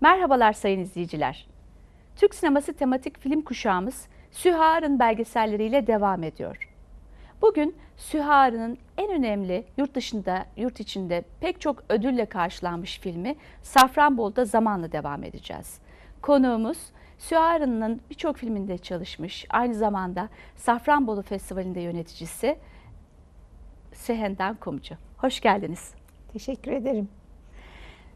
Merhabalar sayın izleyiciler. Türk sineması tematik film kuşağımız Sühar'ın belgeselleriyle devam ediyor. Bugün Sühar'ın en önemli yurt dışında, yurt içinde pek çok ödülle karşılanmış filmi Safranbolu'da zamanla devam edeceğiz. Konuğumuz Sühar'ın birçok filminde çalışmış, aynı zamanda Safranbolu Festivali'nde yöneticisi Sehendan Kumcu. Hoş geldiniz. Teşekkür ederim.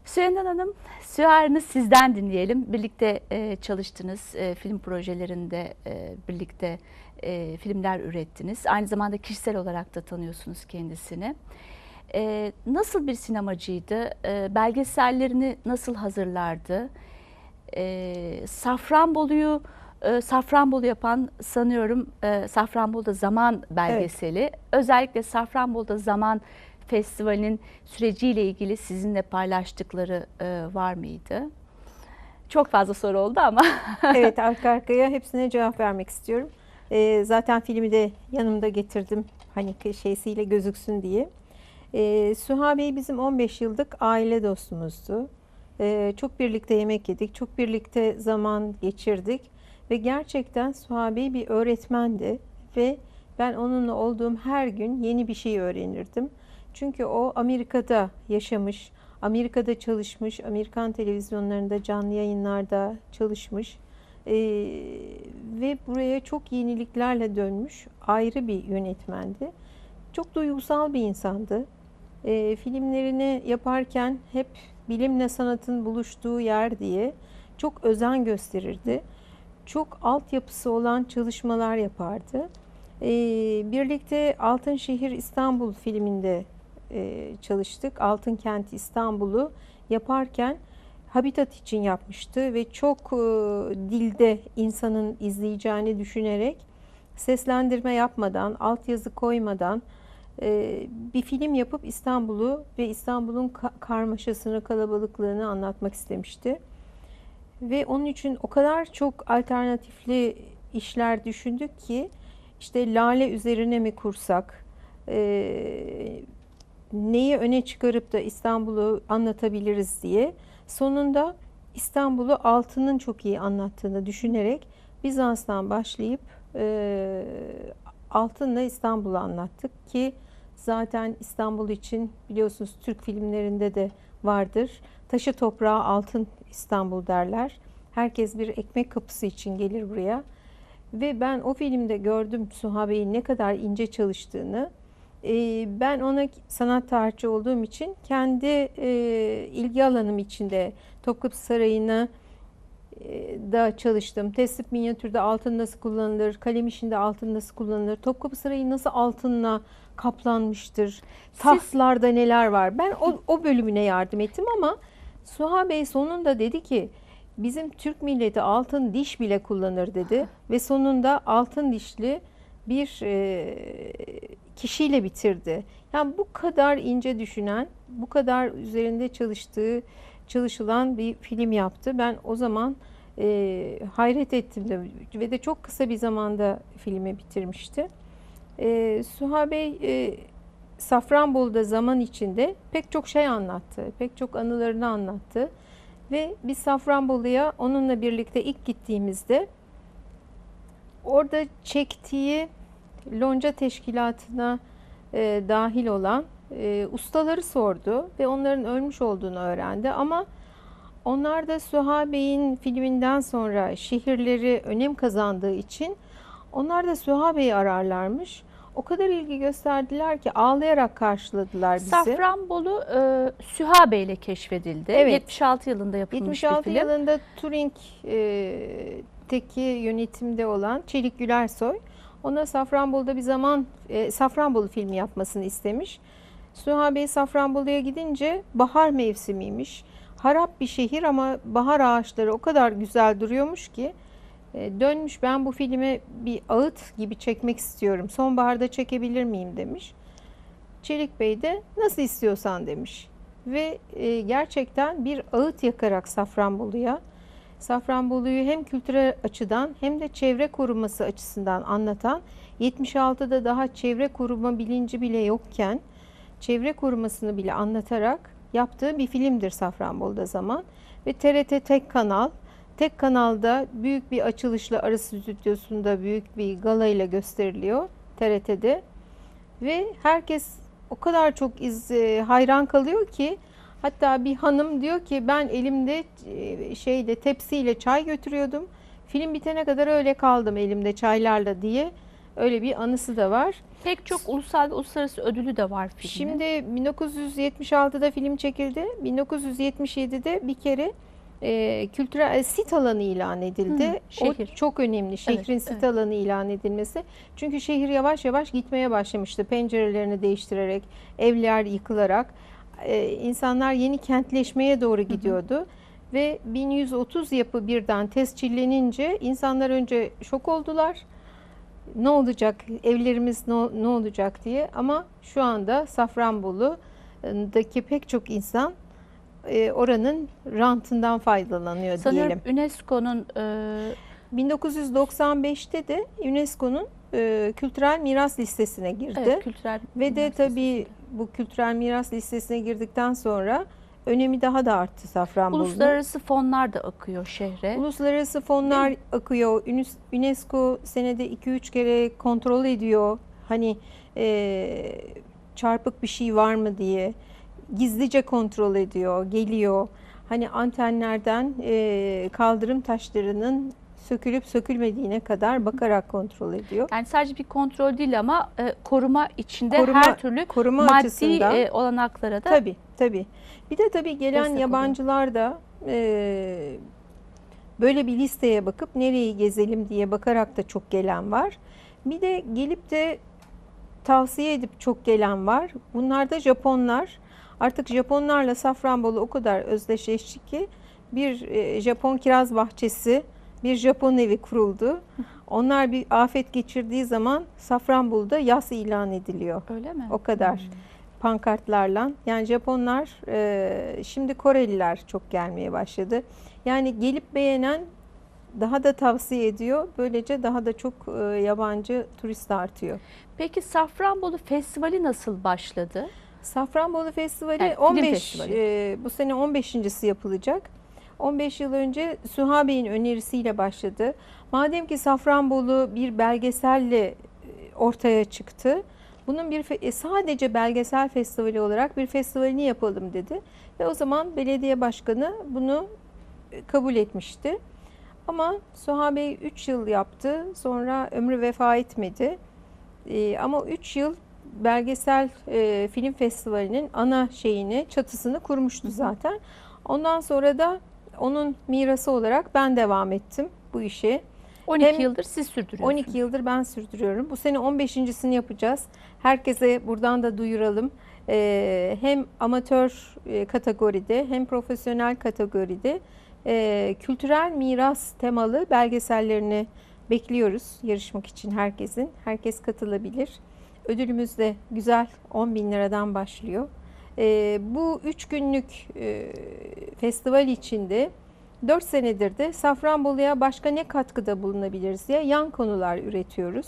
Sühendan Hanım, Sühar'ını sizden dinleyelim. Birlikte e, çalıştınız, e, film projelerinde e, birlikte e, filmler ürettiniz. Aynı zamanda kişisel olarak da tanıyorsunuz kendisini. E, nasıl bir sinemacıydı? E, belgesellerini nasıl hazırlardı? E, Safranbolu'yu e, Safranbolu yapan sanıyorum e, Safranbolu'da Zaman belgeseli. Özellikle Safranbolu'da Zaman Festivali'nin süreciyle ilgili sizinle paylaştıkları e, var mıydı? Çok fazla soru oldu ama. evet arka arkaya hepsine cevap vermek istiyorum. Ee, zaten filmi de yanımda getirdim. Hani şeysiyle gözüksün diye. Ee, Süha Bey bizim 15 yıllık aile dostumuzdu. Ee, çok birlikte yemek yedik. Çok birlikte zaman geçirdik. Ve gerçekten Süha Bey bir öğretmendi. Ve ben onunla olduğum her gün yeni bir şey öğrenirdim. Çünkü o Amerika'da yaşamış, Amerika'da çalışmış, Amerikan televizyonlarında canlı yayınlarda çalışmış ee, ve buraya çok yeniliklerle dönmüş ayrı bir yönetmendi. Çok duygusal bir insandı. Ee, filmlerini yaparken hep bilimle sanatın buluştuğu yer diye çok özen gösterirdi. Çok altyapısı olan çalışmalar yapardı. Ee, birlikte Altın Şehir İstanbul filminde e, çalıştık. Altın Kent İstanbul'u yaparken Habitat için yapmıştı ve çok e, dilde insanın izleyeceğini düşünerek seslendirme yapmadan, altyazı koymadan e, bir film yapıp İstanbul'u ve İstanbul'un karmaşasını, kalabalıklığını anlatmak istemişti. Ve onun için o kadar çok alternatifli işler düşündük ki işte lale üzerine mi kursak, neyi öne çıkarıp da İstanbul'u anlatabiliriz diye sonunda İstanbul'u altının çok iyi anlattığını düşünerek Bizans'tan başlayıp e, altınla İstanbul'u anlattık ki zaten İstanbul için biliyorsunuz Türk filmlerinde de vardır. Taşı toprağı altın İstanbul derler. Herkes bir ekmek kapısı için gelir buraya. Ve ben o filmde gördüm Suha Bey'in ne kadar ince çalıştığını. Ee, ben ona sanat tarihçi olduğum için kendi e, ilgi alanım içinde Topkapı Sarayı'na e, da çalıştım. Teslip minyatürde altın nasıl kullanılır, kalem işinde altın nasıl kullanılır, Topkapı Sarayı nasıl altınla kaplanmıştır, tahtlarda neler var. Ben o, o bölümüne yardım ettim ama Suha Bey sonunda dedi ki bizim Türk milleti altın diş bile kullanır dedi ve sonunda altın dişli bir e, kişiyle bitirdi. Yani bu kadar ince düşünen, bu kadar üzerinde çalıştığı, çalışılan bir film yaptı. Ben o zaman e, hayret ettim de ve de çok kısa bir zamanda filmi bitirmişti. E, Suha Bey e, Safranbolu'da zaman içinde pek çok şey anlattı, pek çok anılarını anlattı. Ve biz Safranbolu'ya onunla birlikte ilk gittiğimizde orada çektiği lonca teşkilatına e, dahil olan e, ustaları sordu ve onların ölmüş olduğunu öğrendi. Ama onlar da Süha Bey'in filminden sonra şehirleri önem kazandığı için onlar da Süha Bey'i ararlarmış. O kadar ilgi gösterdiler ki ağlayarak karşıladılar bizi. Safranbolu e, Süha Bey ile keşfedildi. Evet. 76 yılında yapılmış 76 bir film. yılında Turing'teki yönetimde olan Çelik Gülersoy ona Safranbolu'da bir zaman e, Safranbolu filmi yapmasını istemiş. Süha Bey Safranbolu'ya gidince bahar mevsimiymiş. Harap bir şehir ama bahar ağaçları o kadar güzel duruyormuş ki e, dönmüş ben bu filmi bir ağıt gibi çekmek istiyorum. Sonbaharda çekebilir miyim demiş. Çelik Bey de nasıl istiyorsan demiş. Ve e, gerçekten bir ağıt yakarak Safranbolu'ya Safranbolu'yu hem kültürel açıdan hem de çevre koruması açısından anlatan 76'da daha çevre koruma bilinci bile yokken çevre korumasını bile anlatarak yaptığı bir filmdir Safranbolu'da zaman. Ve TRT tek kanal. Tek kanalda büyük bir açılışla Arı Stüdyosu'nda büyük bir galayla gösteriliyor TRT'de. Ve herkes o kadar çok iz, e, hayran kalıyor ki hatta bir hanım diyor ki ben elimde şeyde tepsiyle çay götürüyordum. Film bitene kadar öyle kaldım elimde çaylarla diye. Öyle bir anısı da var. Pek çok ulusal ve uluslararası ödülü de var filmin. Şimdi 1976'da film çekildi. 1977'de bir kere e, kültürel e, sit alanı ilan edildi. Hı, şehir. O çok önemli. Şehrin Evet, sit evet. alanı ilan edilmesi. Çünkü şehir yavaş yavaş gitmeye başlamıştı. Pencerelerini değiştirerek, evler yıkılarak e, insanlar yeni kentleşmeye doğru gidiyordu. Ve 1130 yapı birden tescillenince insanlar önce şok oldular. Ne olacak, evlerimiz ne, ne olacak diye. Ama şu anda Safranbolu'daki pek çok insan e, oranın rantından faydalanıyor Sanıyorum diyelim. UNESCO'nun e, 1995'te de UNESCO'nun e, kültürel miras listesine girdi. evet, kültürel Ve de tabii. Bu kültürel miras listesine girdikten sonra önemi daha da arttı Safranbolu'nun. uluslararası fonlar da akıyor şehre. Uluslararası fonlar akıyor. Ünüs- UNESCO senede 2-3 kere kontrol ediyor. Hani e, çarpık bir şey var mı diye. Gizlice kontrol ediyor, geliyor. Hani antenlerden e, kaldırım taşlarının sökülüp sökülmediğine kadar bakarak kontrol ediyor. Yani sadece bir kontrol değil ama e, koruma içinde Koruma- her türlü Koruma maddi e, olanaklara da Tabii tabii. Bir de tabii gelen yabancılar da e, böyle bir listeye bakıp nereyi gezelim diye bakarak da çok gelen var. Bir de gelip de tavsiye edip çok gelen var. Bunlar da Japonlar. Artık Japonlarla Safranbolu o kadar özdeşleşti ki bir e, Japon kiraz bahçesi, bir Japon evi kuruldu. Onlar bir afet geçirdiği zaman Safranbolu'da yas ilan ediliyor. öyle mi? O kadar Hmm. pankartlarla. Yani Japonlar, e, şimdi Koreliler çok gelmeye başladı. Yani gelip beğenen daha da tavsiye ediyor. Böylece daha da çok e, yabancı turist artıyor. Peki Safranbolu Festivali nasıl başladı? Safranbolu Festivali film 15 festivali. e, bu sene 15.si yapılacak. 15 yıl önce Süha Bey'in önerisiyle başladı. Madem ki Safranbolu bir belgeselle e, ortaya çıktı. Bunun bir e, sadece belgesel festivali olarak bir festivalini yapalım dedi. Ve o zaman belediye başkanı bunu e, kabul etmişti. Ama Süha Bey 3 yıl yaptı. Sonra ömrü vefa etmedi. Ama 3 yıl belgesel film festivalinin ana şeyini, çatısını kurmuştu zaten. Ondan sonra da onun mirası olarak ben devam ettim bu işe. 12 Hem- yıldır siz sürdürüyorsunuz. 12 yıldır ben sürdürüyorum. Bu sene 15.sini yapacağız. Herkese buradan da duyuralım. Ee, hem amatör e, kategoride hem profesyonel kategoride e, kültürel miras temalı belgesellerini bekliyoruz yarışmak için herkesin. Herkes katılabilir. Ödülümüz de güzel 10 bin liradan başlıyor. Ee, bu 3 günlük e, festival içinde 4 senedir de Safranbolu'ya başka ne katkıda bulunabiliriz diye yan konular üretiyoruz.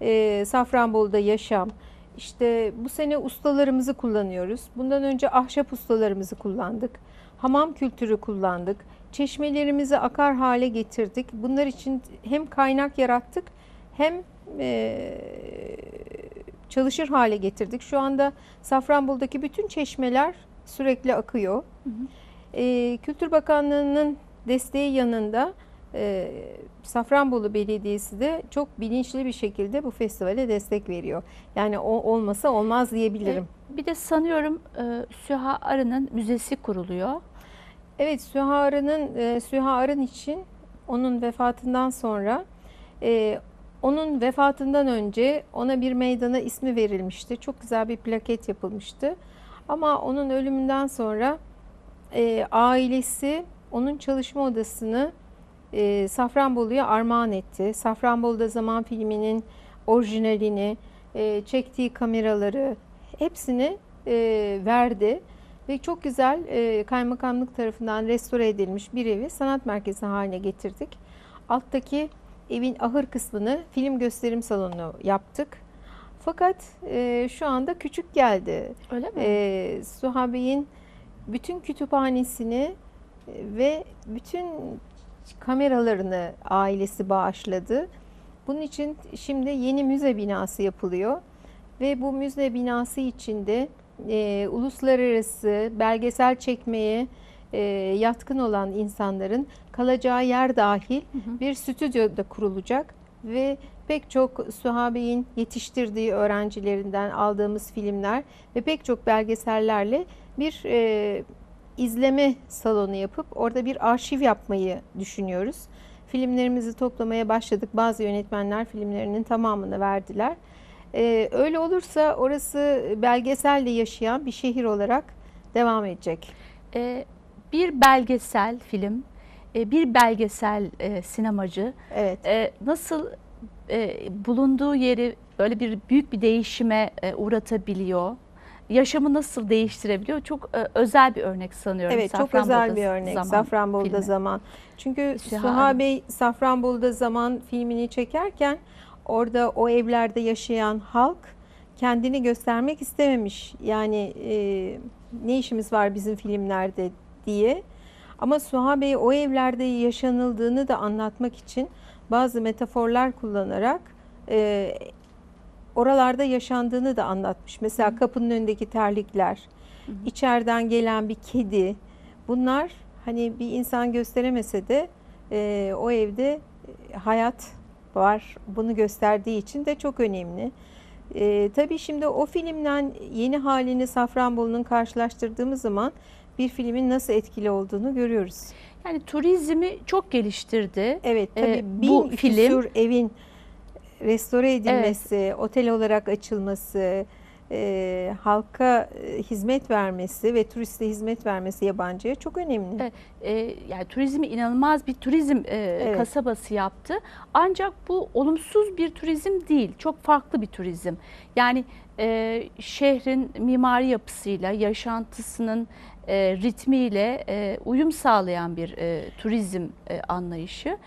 Ee, Safranbolu'da yaşam, işte bu sene ustalarımızı kullanıyoruz. Bundan önce ahşap ustalarımızı kullandık. Hamam kültürü kullandık. Çeşmelerimizi akar hale getirdik. Bunlar için hem kaynak yarattık hem e, çalışır hale getirdik. Şu anda Safranbolu'daki bütün çeşmeler sürekli akıyor. E, Kültür Bakanlığı'nın desteği yanında e, Safranbolu Belediyesi de çok bilinçli bir şekilde bu festivale destek veriyor. Yani o olmasa olmaz diyebilirim. Bir de sanıyorum e, Süha Arı'nın müzesi kuruluyor. Evet Süha Arı'nın e, Süha Arın için onun vefatından sonra e, onun vefatından önce ona bir meydana ismi verilmişti. Çok güzel bir plaket yapılmıştı. Ama onun ölümünden sonra e, ailesi onun çalışma odasını e, Safranbolu'ya armağan etti. Safranbolu'da zaman filminin orijinalini, e, çektiği kameraları hepsini e, verdi. Ve çok güzel e, kaymakamlık tarafından restore edilmiş bir evi sanat merkezi haline getirdik. Alttaki evin ahır kısmını film gösterim salonu yaptık. Fakat e, şu anda küçük geldi. Öyle mi? E, Suha Bey'in bütün kütüphanesini e, ve bütün kameralarını ailesi bağışladı. Bunun için şimdi yeni müze binası yapılıyor ve bu müze binası içinde e, uluslararası belgesel çekmeye e, yatkın olan insanların kalacağı yer dahil bir stüdyo da kurulacak ve pek çok Suhabe'nin yetiştirdiği öğrencilerinden aldığımız filmler ve pek çok belgesellerle bir e, izleme salonu yapıp orada bir arşiv yapmayı düşünüyoruz. Filmlerimizi toplamaya başladık. Bazı yönetmenler filmlerinin tamamını verdiler. Ee, öyle olursa orası belgeselle yaşayan bir şehir olarak devam edecek. E, bir belgesel film, e, bir belgesel e, sinemacı Evet. e, nasıl bulunduğu yeri böyle bir büyük bir değişime uğratabiliyor? Yaşamı nasıl değiştirebiliyor? Çok e, özel bir örnek sanıyorum. Evet çok Safranbolu'da özel bir örnek Zaman Safranbolu'da filmi. zaman. Çünkü Şahane. Suha Bey Safranbolu'da zaman filmini çekerken orada o evlerde yaşayan halk kendini göstermek istememiş. Yani e, ne işimiz var bizim filmlerde diye. Ama Suha Bey o evlerde yaşanıldığını da anlatmak için bazı metaforlar kullanarak e, oralarda yaşandığını da anlatmış. Mesela kapının önündeki terlikler, içeriden gelen bir kedi. Bunlar hani bir insan gösteremese de e, o evde e, hayat var. Bunu gösterdiği için de çok önemli. E, tabii şimdi o filmden yeni halini Safranbolu'nun karşılaştırdığımız zaman bir filmin nasıl etkili olduğunu görüyoruz. Yani turizmi çok geliştirdi. Evet Ee, tabii bu bin film- küsur evin restore edilmesi, otel olarak açılması, e, halka e, hizmet vermesi ve turiste hizmet vermesi yabancıya çok önemli. Evet. E, yani turizmi inanılmaz bir turizm e, kasabası yaptı. Ancak bu olumsuz bir turizm değil, çok farklı bir turizm. Yani e, şehrin mimari yapısıyla, yaşantısının e, ritmiyle e, uyum sağlayan bir e, turizm e, anlayışı.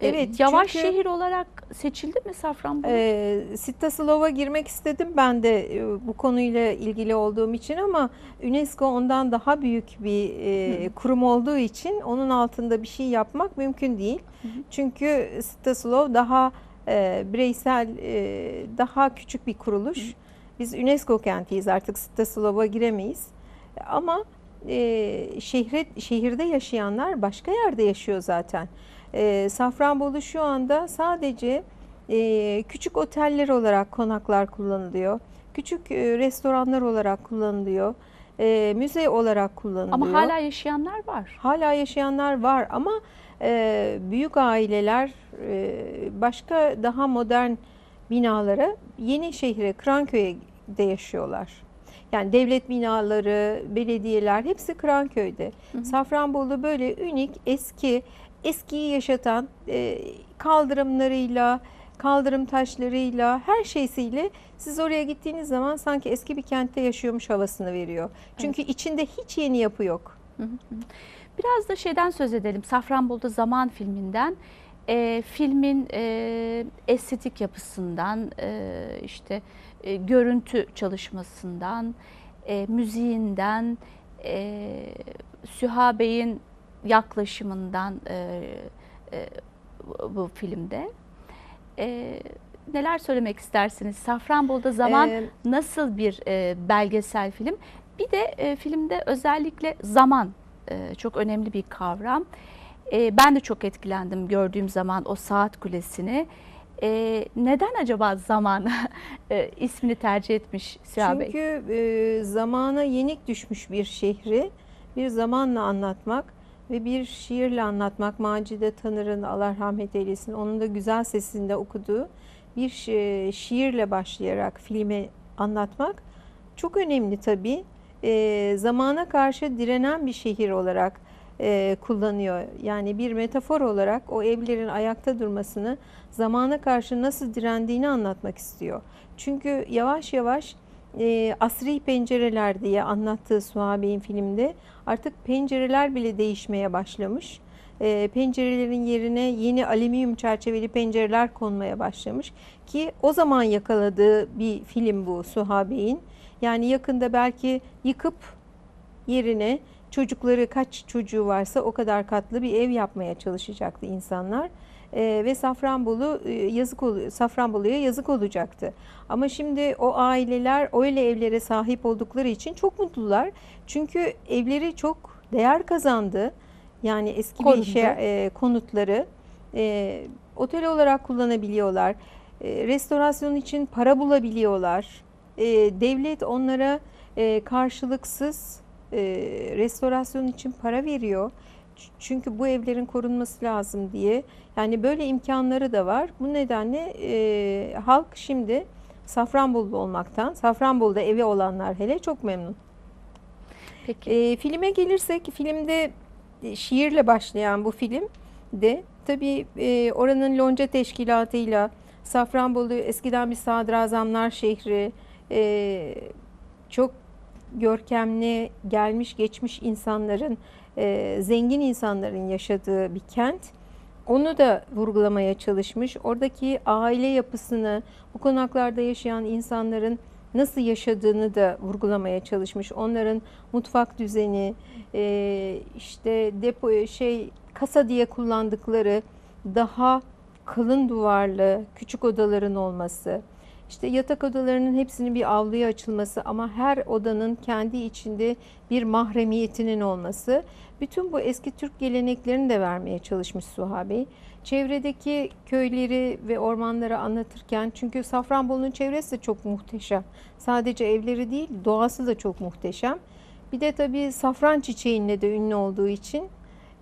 E, Evet, yavaş çünkü- şehir olarak seçildi mi Safranbolu? E, Sitaslova girmek istedim ben de e, bu konuyla ilgili olduğum için ama UNESCO ondan daha büyük bir e, kurum olduğu için onun altında bir şey yapmak mümkün değil. Çünkü Sitaslov daha e, bireysel, e, daha küçük bir kuruluş. Biz UNESCO kentiyiz artık Sitaslov'a giremeyiz. Ama e, şehre, şehirde yaşayanlar başka yerde yaşıyor zaten. E, Safranbolu şu anda sadece e, küçük oteller olarak konaklar kullanılıyor. Küçük e, restoranlar olarak kullanılıyor. E, müze olarak kullanılıyor. Ama hala yaşayanlar var. Hala yaşayanlar var ama e, büyük aileler e, başka daha modern binalara yeni şehre Kıranköy'de yaşıyorlar. Yani devlet binaları, belediyeler hepsi Kıranköy'de. Safranbolu böyle ünik, eski, eskiyi yaşatan e, kaldırımlarıyla, kaldırım taşlarıyla, her şeysiyle siz oraya gittiğiniz zaman sanki eski bir kentte yaşıyormuş havasını veriyor. Çünkü içinde hiç yeni yapı yok. Biraz da şeyden söz edelim. Safranbolu'da Zaman filminden. E, filmin e, estetik yapısından, e, işte e, görüntü çalışmasından, e, müziğinden, e, Süha Bey'in yaklaşımından e, e, bu- filmde. E, neler söylemek istersiniz? Safranbolu'da Zaman Ee, nasıl bir e, belgesel film? Bir de e, filmde özellikle zaman e, çok önemli bir kavram. E, ben de çok etkilendim gördüğüm zaman o saat kulesini. E, neden acaba zaman e, ismini tercih etmiş Süha Bey? Çünkü e, zamana yenik düşmüş bir şehri bir zamanla anlatmak ve bir şiirle anlatmak Macide Tanır'ın Allah rahmet eylesin onun da güzel sesinde okuduğu bir şi- şiirle başlayarak filmi anlatmak çok önemli tabii. E, zamana karşı direnen bir şehir olarak e, kullanıyor. Yani bir metafor olarak o evlerin ayakta durmasını zamana karşı nasıl direndiğini anlatmak istiyor. Çünkü yavaş yavaş e, asri pencereler diye anlattığı Suha Bey'in filmde artık pencereler bile değişmeye başlamış. E, pencerelerin yerine yeni alüminyum çerçeveli pencereler konmaya başlamış ki o zaman yakaladığı bir film bu Suha Bey'in. Yani yakında belki yıkıp yerine çocukları kaç çocuğu varsa o kadar katlı bir ev yapmaya çalışacaktı insanlar. Ee, ve Safranbolu e, yazık ol- Safranbolu'ya yazık olacaktı. Ama şimdi o aileler öyle evlere sahip oldukları için çok mutlular. Çünkü evleri çok değer kazandı. Yani eski bir Korundu. şey e, konutları e, otel olarak kullanabiliyorlar. E, restorasyon için para bulabiliyorlar. E, devlet onlara e, karşılıksız e, restorasyon için para veriyor. Çünkü bu evlerin korunması lazım diye. Yani böyle imkanları da var. Bu nedenle e, halk şimdi Safranbolu olmaktan, Safranbolu'da evi olanlar hele çok memnun. Peki. E, filme gelirsek filmde e, şiirle başlayan bu film de tabii e, oranın lonca teşkilatıyla Safranbolu eskiden bir sadrazamlar şehri e, çok görkemli gelmiş geçmiş insanların e, zengin insanların yaşadığı bir kent. Onu da vurgulamaya çalışmış. Oradaki aile yapısını, bu konaklarda yaşayan insanların nasıl yaşadığını da vurgulamaya çalışmış. Onların mutfak düzeni, e, işte depo şey kasa diye kullandıkları daha kalın duvarlı küçük odaların olması. İşte yatak odalarının hepsinin bir avluya açılması ama her odanın kendi içinde bir mahremiyetinin olması. Bütün bu eski Türk geleneklerini de vermeye çalışmış Suha Bey. Çevredeki köyleri ve ormanları anlatırken çünkü Safranbolu'nun çevresi de çok muhteşem. Sadece evleri değil doğası da çok muhteşem. Bir de tabii safran çiçeğinle de ünlü olduğu için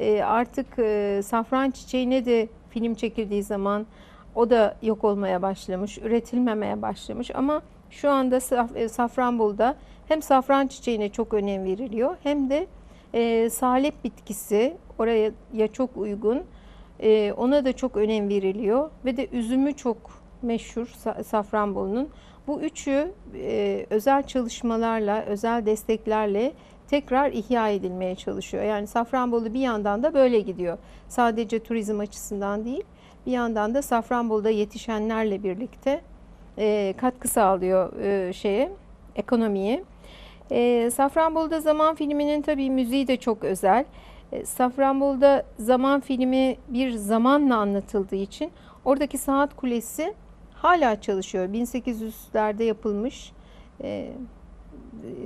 e, artık e, safran çiçeğine de film çekildiği zaman o da yok olmaya başlamış, üretilmemeye başlamış ama şu anda Saf- e, Safranbolu'da hem safran çiçeğine çok önem veriliyor hem de e, salep bitkisi oraya ya çok uygun e, ona da çok önem veriliyor ve de üzümü çok meşhur Sa- Safranbolu'nun. Bu üçü e, özel çalışmalarla, özel desteklerle tekrar ihya edilmeye çalışıyor. Yani Safranbolu bir yandan da böyle gidiyor. Sadece turizm açısından değil, bir yandan da Safranbolu'da yetişenlerle birlikte e, katkı sağlıyor e, şeye, ekonomiye. E, Safranbolu'da Zaman filminin tabii müziği de çok özel. E, Safranbolu'da Zaman filmi bir zamanla anlatıldığı için oradaki saat kulesi hala çalışıyor. 1800'lerde yapılmış. E,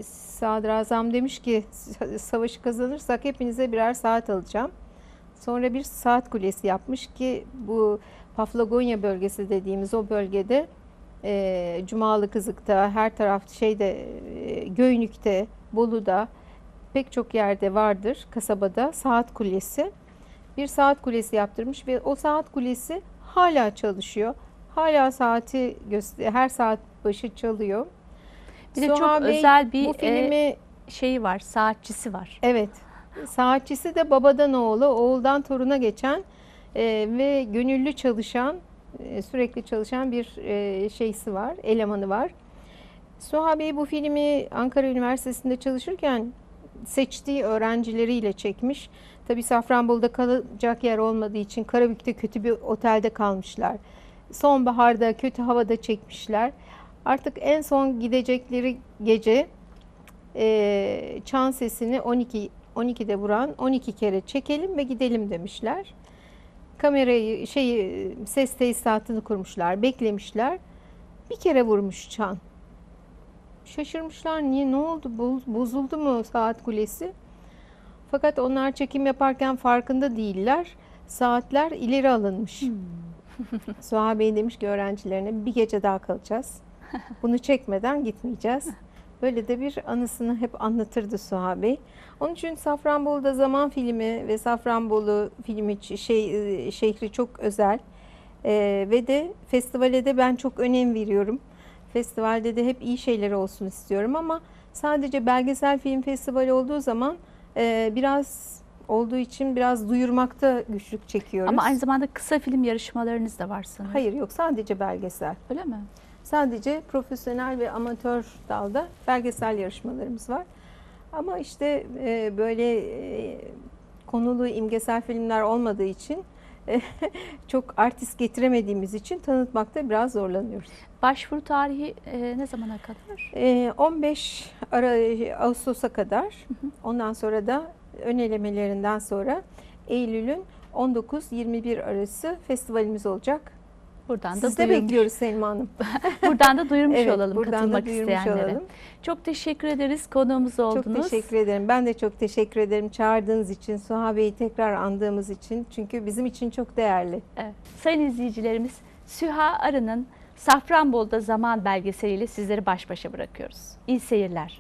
Sadrazam demiş ki savaşı kazanırsak hepinize birer saat alacağım. Sonra bir saat kulesi yapmış ki bu Paflagonya bölgesi dediğimiz o bölgede e, Cumalı Kızık'ta her taraf şeyde e, Göynük'te Bolu'da pek çok yerde vardır kasabada saat kulesi. Bir saat kulesi yaptırmış ve o saat kulesi hala çalışıyor. Hala saati her saat başı çalıyor. Bir de Suha çok Bey özel bir bu e, filmi şeyi var, saatçisi var. Evet. Saatçisi de babadan oğula, oğuldan toruna geçen e, ve gönüllü çalışan, e, sürekli çalışan bir e, şeysi var, elemanı var. Suha Bey bu filmi Ankara Üniversitesi'nde çalışırken seçtiği öğrencileriyle çekmiş. Tabii Safranbolu'da kalacak yer olmadığı için Karabük'te kötü bir otelde kalmışlar. Sonbaharda kötü havada çekmişler. Artık en son gidecekleri gece e, çan sesini 12 12'de vuran 12 kere çekelim ve gidelim demişler. Kamerayı şeyi ses tesisatını kurmuşlar, beklemişler. Bir kere vurmuş çan. Şaşırmışlar niye ne oldu Boz- bozuldu mu saat kulesi? Fakat onlar çekim yaparken farkında değiller. Saatler ileri alınmış. Suha Bey demiş ki öğrencilerine bir gece daha kalacağız. Bunu çekmeden gitmeyeceğiz. Böyle de bir anısını hep anlatırdı Suha Bey. Onun için Safranbolu'da zaman filmi ve Safranbolu filmi şey e, şehri çok özel. Ee, ve de festivale de ben çok önem veriyorum. Festivalde de hep iyi şeyler olsun istiyorum ama sadece belgesel film festivali olduğu zaman e, biraz olduğu için biraz duyurmakta güçlük çekiyoruz. Ama aynı zamanda kısa film yarışmalarınız da var sanırım. Hayır yok sadece belgesel. Öyle mi? Sadece profesyonel ve amatör dalda belgesel yarışmalarımız var. Ama işte e, böyle e, konulu imgesel filmler olmadığı için e, çok artist getiremediğimiz için tanıtmakta biraz zorlanıyoruz. Başvuru tarihi e, ne zamana kadar? E, 15 ara, Ağustos'a kadar ondan sonra da ön elemelerinden sonra Eylül'ün 19-21 arası festivalimiz olacak. Buradan da Siz de duyurmuş, bekliyoruz Selma Hanım. buradan da duyurmuş Evet, olalım buradan da katılmak duyurmuş isteyenlere. olalım. Çok teşekkür ederiz konuğumuz oldunuz. Çok teşekkür ederim. Ben de çok teşekkür ederim çağırdığınız için, Suha Bey'i tekrar andığımız için. Çünkü bizim için çok değerli. Evet. Sayın izleyicilerimiz Süha Arı'nın Safranbolu'da Zaman belgeseliyle sizleri baş başa bırakıyoruz. İyi seyirler.